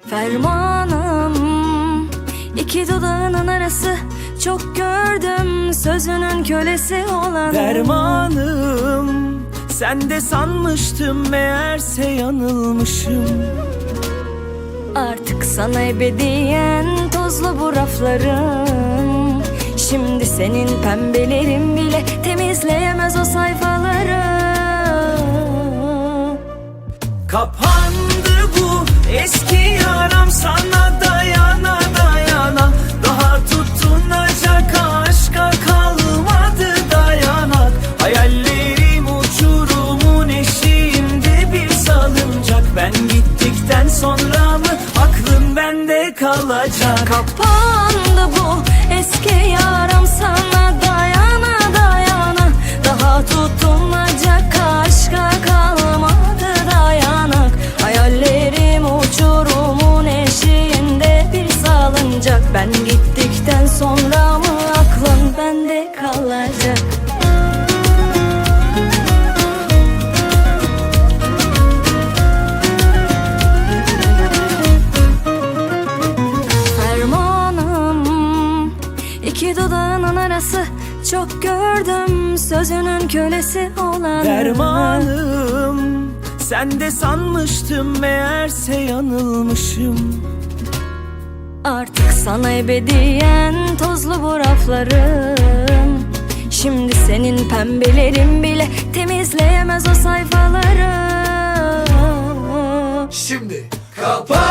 Fermanım iki dudağının arası. Çok gördüm sözünün kölesi olan Dermanım Sen de sanmıştım meğerse yanılmışım. Artık sana ebediyen tozlu bu raflarım Şimdi senin pembelerin bile temizleyemez o sayfaları. Kapandı bu eski gittikten sonra mı aklın bende kalacak? Kapandı bu eski yaram sana dayana dayana. Daha tutunacak aşka kalmadı dayanak. Hayallerim uçurumun eşiğinde bir salıncak. Ben gittikten sonra mı aklın bende kalacak dudağının arası Çok gördüm. Sözünün kölesi olan Dermanım Sen de sanmıştım meğerse yanılmışım. Artık sana ebediyen tozlu bu raflarım Şimdi senin pembelerin bile temizleyemez o sayfaları. Şimdi kapandı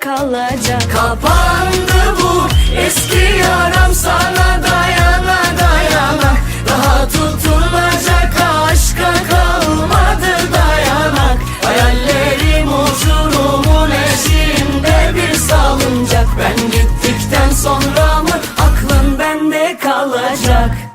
kalacak. Kapandı bu eski yaram sana dayana dayana. Daha tutunacak aşka kalmadı dayanak. Hayallerim huzurumun eşiğinde bir salıncak. Ben gittikten sonra mı aklın bende kalacak?